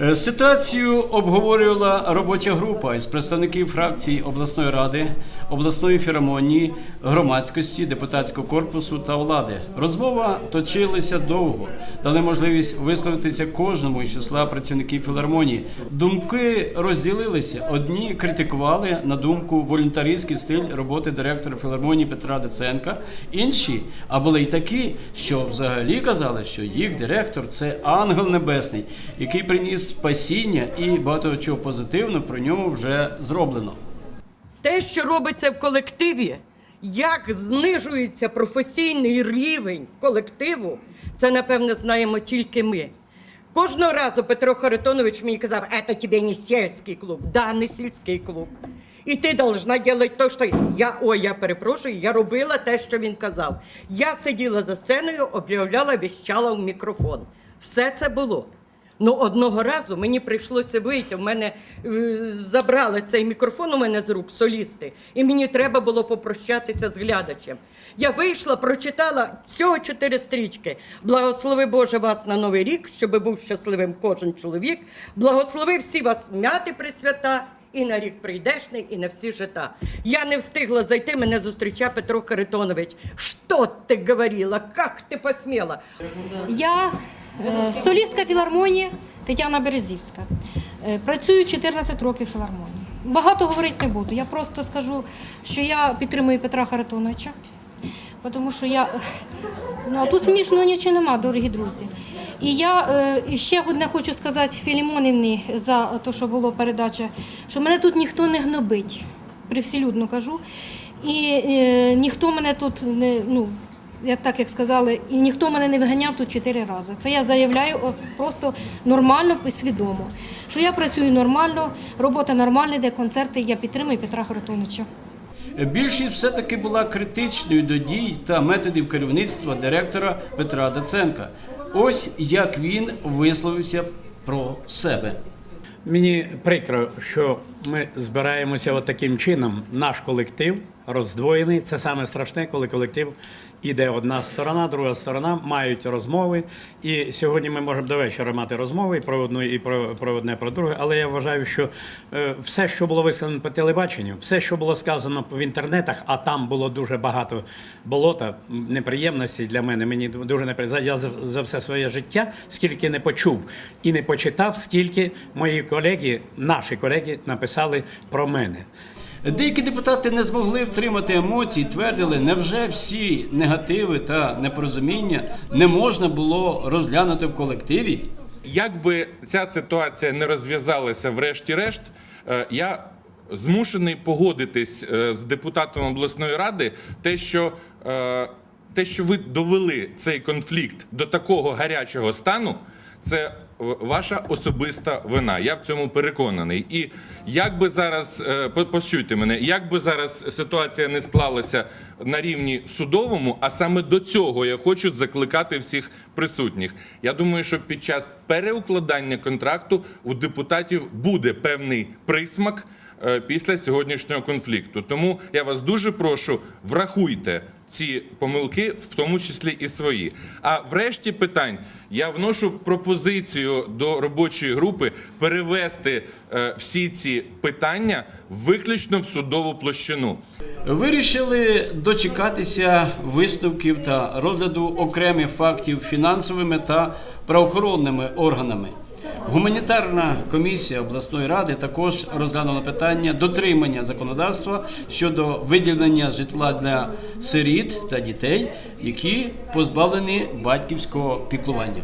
Е, Ситуацію обговорювала робоча група із представників фракцій обласної ради, обласної філармонії, громадськості, депутатського корпусу та влади. Розмова точилася довго, дали можливість висловитися кожному із числа працівників філармонії. Думки розділилися. Одні критикували на думку волюнтаристський стиль роботи директора філармонії Петра Деценка. Інші, а були й такі, що взагалі казали, що їх директор це ангел небесний, який приніс спасіння і багато чого позитивного про нього вже зроблено. Те, що робиться в колективі, як знижується професійний рівень колективу, це напевне знаємо тільки ми. Кожного разу Петро Харитонович мені казав, це тебе не сільський клуб. Да, не сільський клуб. І ти должна робити те, що я ой, я перепрошую, я робила те, що він казав. Я сиділа за сценою, об'являла, віщала в мікрофон. Все це було. Ну, одного разу мені прийшлося вийти. В мене е, забрали цей мікрофон у мене з рук, солісти, і мені треба було попрощатися з глядачем. Я вийшла, прочитала всього чотири стрічки. Благослови Боже вас на новий рік, щоб був щасливим кожен чоловік. Благослови всі вас м'яти присвята. І на рік прийдешний, і на всі жита. Я не встигла зайти, мене зустрічав Петро Харитонович. Що ти говорила? Як ти посміла? Я солістка філармонії Тетяна Березівська. Е, Працюю 14 років філармонії. Багато говорити не буду. Я просто скажу, що я підтримую Петра Харитоновича, тому що я. Ну, а тут смішного нічого нема, дорогі друзі. І я е, ще одне хочу сказати Філімонівні за те, що було передача, що мене тут ніхто не гнобить, привселюдно кажу. І е, ніхто мене тут не. Ну, як так як сказали, і ніхто мене не виганяв тут чотири рази. Це я заявляю ос- просто нормально і свідомо. Що я працюю нормально, робота нормальна, де концерти, я підтримую Петра Харитоновича. Більшість все-таки була критичною до дій та методів керівництва директора Петра Деценка. Ось як він висловився про себе. Мені прикро, що ми збираємося от таким чином. Наш колектив роздвоєний. Це саме страшне, коли колектив іде одна сторона, друга сторона, мають розмови. І сьогодні ми можемо до вечора мати розмови про одну, і про, про одне, про друге. Але я вважаю, що е, все, що було висказано по телебаченню, все, що було сказано в інтернетах, а там було дуже багато болота, неприємностей для мене. Мені дуже неприємно. Я за все своє життя, скільки не почув і не почитав, скільки мої колеги, наші колеги, написали про мене. Деякі депутати не змогли втримати емоцій, твердили, невже всі негативи та непорозуміння не можна було розглянути в колективі? Як би ця ситуація не розв'язалася врешті-решт, е, я змушений погодитись е, з депутатом обласної ради, те, що е, те, що ви довели цей конфлікт до такого гарячого стану, це ваша особиста вина. Я в цьому переконаний. І як би зараз е, почуйте мене, як би зараз ситуація не склалася на рівні судовому, а саме до цього я хочу закликати всіх присутніх. Я думаю, що під час переукладання контракту у депутатів буде певний присмак е, після сьогоднішнього конфлікту. Тому я вас дуже прошу, врахуйте ці помилки, в тому числі і свої. А врешті питань я вношу пропозицію до робочої групи перевести е, всі ці питання виключно в судову площину. Вирішили дочекатися висновків та розгляду окремих фактів фінансовими та правоохоронними органами. Гуманітарна комісія обласної ради також розглянула питання дотримання законодавства щодо виділення житла для сиріт та дітей, які позбавлені батьківського піклування.